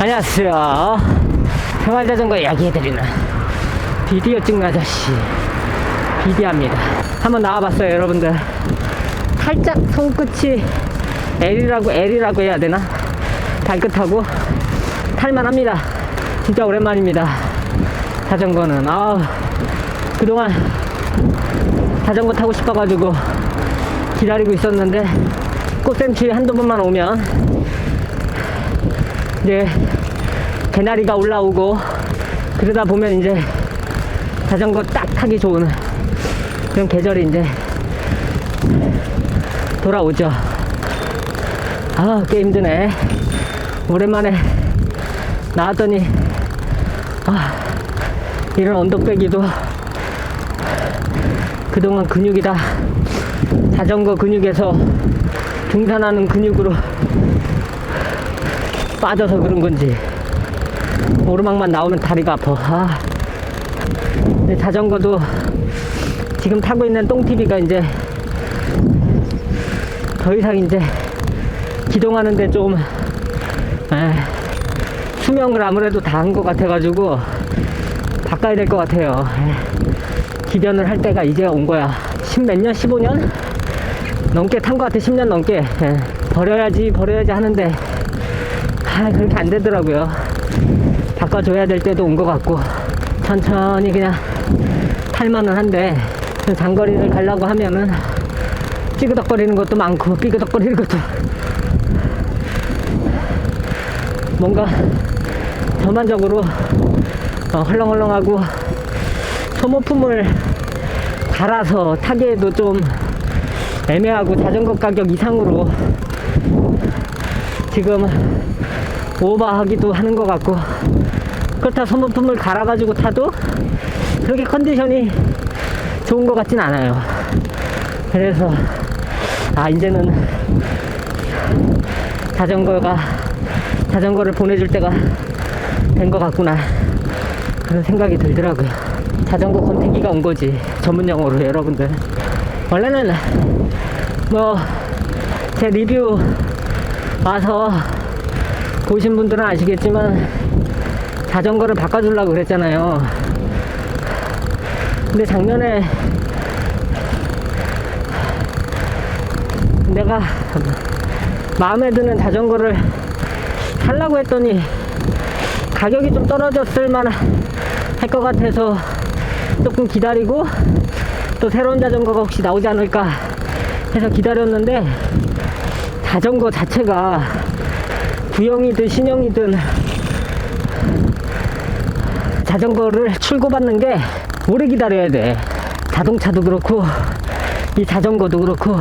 안녕하세요. 생활자전거 이야기해드리는 비디오 찍는 아저씨 비디아입니다. 한번 나와봤어요, 여러분들. 살짝 손끝이 L이라고 L이라고 해야 되나? 발끝하고 탈만합니다. 진짜 오랜만입니다. 자전거는 아 그동안 자전거 타고 싶어가지고 기다리고 있었는데 꽃샘추위 한두 번만 오면 이제 개나리가 올라오고 그러다 보면 이제 자전거 딱 타기 좋은 그런 계절이 이제 돌아오죠. 아, 꽤 힘드네. 오랜만에 나왔더니, 아, 이런 언덕배기도 그동안 근육이 다 자전거 근육에서 등산하는 근육으로 빠져서 그런 건지 오르막만 나오면 다리가 아파. 아. 자전거도 지금 타고 있는 똥TV가 이제 더 이상 이제 기동하는데 좀 에, 수명을 아무래도 다 한 것 같아가지고 바꿔야 될 것 같아요. 에, 기변을 할 때가 이제 온 거야. 10 몇 년? 15년? 넘게 탄 것 같아. 10년 넘게. 에, 버려야지, 버려야지 하는데 아, 그렇게 안 되더라고요. 바꿔줘야 될 때도 온 것 같고, 천천히 그냥 탈만은 한데, 장거리를 가려고 하면은, 찌그덕거리는 것도 많고, 삐그덕거리는 것도, 뭔가 전반적으로 어, 헐렁헐렁하고, 소모품을 달아서 타기에도 좀 애매하고, 자전거 가격 이상으로 지금 오버하기도 하는 것 같고 그렇다 소모품을 갈아가지고 타도 그렇게 컨디션이 좋은 것 같진 않아요. 그래서 아 이제는 자전거가 자전거를 보내줄 때가 된 것 같구나. 그런 생각이 들더라고요. 자전거 권태기가 온 거지. 전문 용어로 여러분들. 원래는 뭐 제 리뷰 와서 보신 분들은 아시겠지만 자전거를 바꿔주려고 그랬잖아요. 근데 작년에 내가 마음에 드는 자전거를 살라고 했더니 가격이 좀 떨어졌을 만할 것 같아서 조금 기다리고 또 새로운 자전거가 혹시 나오지 않을까 해서 기다렸는데 자전거 자체가 구형이든 신형이든 자전거를 출고받는 게 오래 기다려야 돼. 자동차도 그렇고 이 자전거도 그렇고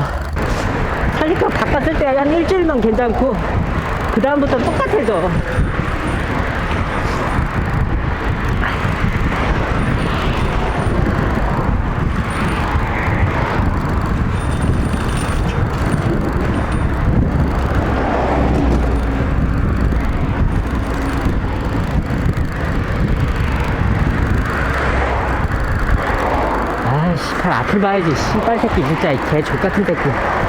사실 그 바꿨을 때 한 일주일만 괜찮고 그 다음부터 똑같아져. 팔 앞을 봐야지. 신발 새끼, 진짜, 이개 족같은 새끼.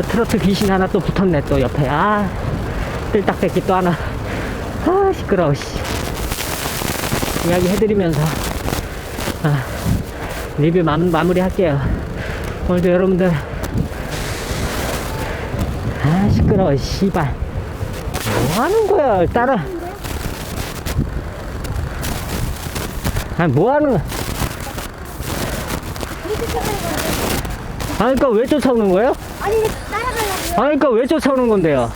또 트로트 귀신 하나 또 붙었네, 또 옆에. 아, 뜰딱새끼 또 하나. 아, 시끄러워, 씨. 이야기 해드리면서, 아, 리뷰 마, 마무리 할게요. 오늘도 여러분들, 아, 시끄러워, 씨발. 뭐 하는 거야, 따라. 아, 뭐 하는 거야. 아, 그니까 왜 쫓아오는 거예요? 아니 아, 그러니까 왜 쫓아오는 건데요?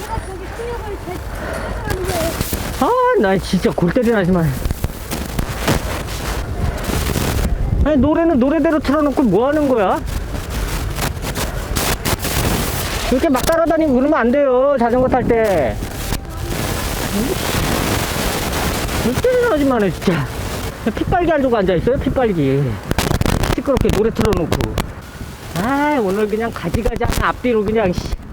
아, 나 진짜 골 때리 나지만. 아니, 노래는 노래대로 틀어놓고 뭐 하는 거야? 이렇게 막 따라다니고 그러면 안 돼요. 자전거 탈 때. 불편하지만은 진짜 핏발기 하려고 앉아있어요 핏발기 시끄럽게 노래 틀어놓고 아 오늘 그냥 가지가지 하는 앞뒤로 그냥 씨.